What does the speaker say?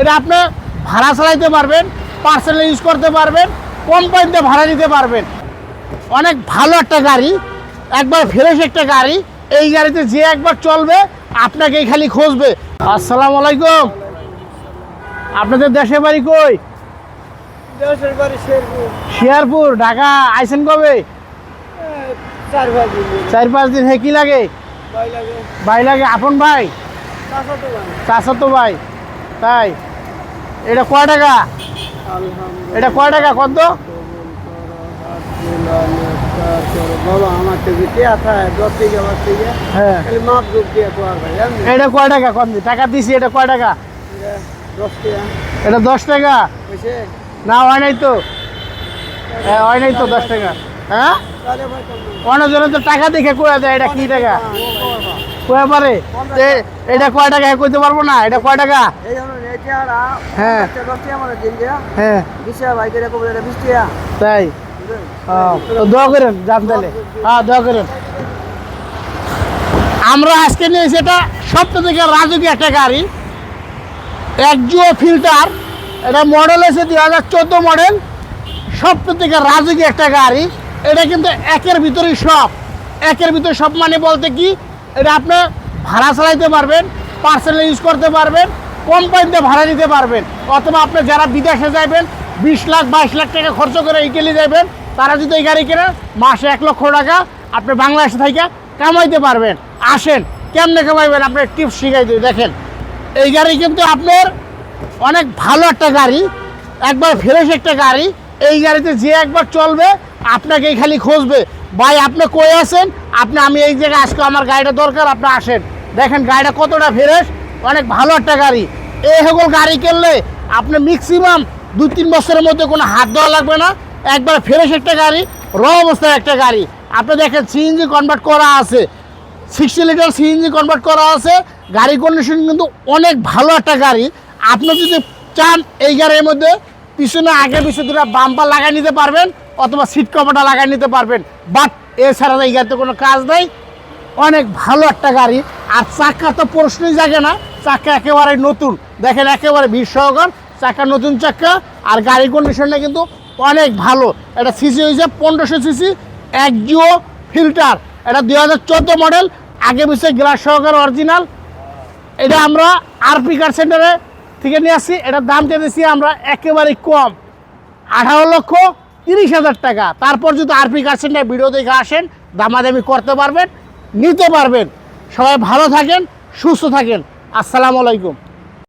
এটা আপনি ভাড়া চালাইতে পারবেন পার্সেনাল ইউজ করতে পারবেন কোম্পানিতে ভাড়া নিতে পারবেন। অনেক ভালো একটা গাড়ি একবার ফ্রেশ একটা গাড়ি এই গাড়িতে যে একবার চলবে আপনাকে খালি খুঁজবে। আসসালামু আলাইকুম। আপনাদের দেশে বাড়ি কই? শিয়ারপুর ঢাকা। আইসেন কবে? চার পাঁচ দিন হে কি লাগে? ভাই লাগে। আপন ভাই? চাষা তো ভাই। তাই? এটা কয় টাকা? এটা কয় টাকা কত? হ্যাঁ। এটা কয় টাকা টাকা দিছি এটা কয় টাকা? এটা দশ টাকা? না হয় নাই তো। হ্যাঁ নাই তো দশ টাকা। হ্যাঁ? অনেকজনে তো টাকা দেখে কয়ে দেয় এটা কি টাকা? হ্যাঁ, কয়ে পারে? এটা কয় টাকা? কইতে পারব না। এটা কয় টাকা? হ্যাঁ। হ্যাঁ। তাই? দোয়া করেন জান তাহলে। হ্যাঁ দোয়া করেন। আমরা আজকে নিয়েছি এটা সপ্তাহ থেকে রাজকীয় একটা গাড়ি। একজুও ফিল্টার। এটা মডেল এসে দুই হাজার চোদ্দ মডেল সপ্তাহ থেকে রাজকীয় একটা গাড়ি। এটা কিন্তু একের ভিতরেই সব। একের ভিতরে সব মানে বলতে কি? এটা আপনি ভাড়া চালাইতে পারবেন পার্সেনাল ইউজ করতে পারবেন কোম্পানিতে ভাড়া নিতে পারবেন। অথবা আপনি যারা বিদেশে যাবেন বিশ লাখ, বাইশ লাখ টাকা খরচ করে ইটালি যাবেন তারা যদি এই গাড়ি কেনেন মাসে এক লক্ষ টাকা আপনি বাংলাদেশে থেকে কামাইতে পারবেন। আসেন, কেমনে কামাইবেন? আপনার টিপস শিখাই দিই, দেখেন। এই গাড়ি কিন্তু আপনার অনেক ভালো একটা গাড়ি, একবার ফ্রেশ একটা গাড়ি, এই গাড়িতে যে একবার চলবে আপনাকে খালি খুঁজবে। ভাই, আপনি কই আছেন? আপনি, আমি এই জায়গায় আজকে আমার গাড়িটা দরকার, আপনি আসেন। দেখেন, গাড়িটা কতটা ফ্রেশ অনেক ভালো একটা গাড়ি। এই সকল গাড়ি কিনলে আপনি ম্যাক্সিমাম দু তিন বছরের মধ্যে কোনো হাত দেওয়া লাগবে না। একবার ফ্রেশ একটা গাড়ি র অবস্থায় একটা গাড়ি। আপনি দেখেন সিএনজি কনভার্ট করা আছে। সিক্সটি লিটার সিএনজি কনভার্ট করা আছে। গাড়ি কন্ডিশন কিন্তু অনেক ভালো একটা গাড়ি। আপনি যদি চান এই গাড়ির মধ্যে, পিছনে, আগে, পিছনে দুটা বাম্পার লাগাই নিতে পারবেন। অথবা সিট কভারটা লাগাই নিতে পারবেন। বাট এছাড়া এই গাড়িতে কোনো কাজ নেই। অনেক ভালো একটা গাড়ি। আর চাকা তো প্রশ্নই জাগে না। চাকা একেবারে নতুন। দেখেন একেবারে ভিড় সহকার। চাকা নতুন চাকা। আর গাড়ি কন্ডিশনটা কিন্তু অনেক ভালো। এটা সিসি হয়েছে পনেরোশো সিসি এক জিও ফিল্টার এটা দুই হাজার চোদ্দ মডেল আগে পিছিয়ে গ্লাস সহকার অরিজিনাল এটা আমরা আরপি কার সেন্টারে থেকে নিয়ে আসছি। এটার দাম চেয়েছি আমরা একেবারে কম। আঠারো লক্ষ তিরিশ হাজার টাকা। তারপর যদি আরপি কার না ভিডিও দেখে আসেন, দামাদামি করতে পারবেন, নিতে পারবেন। সবাই ভালো থাকেন, সুস্থ থাকেন। আসসালামু আলাইকুম।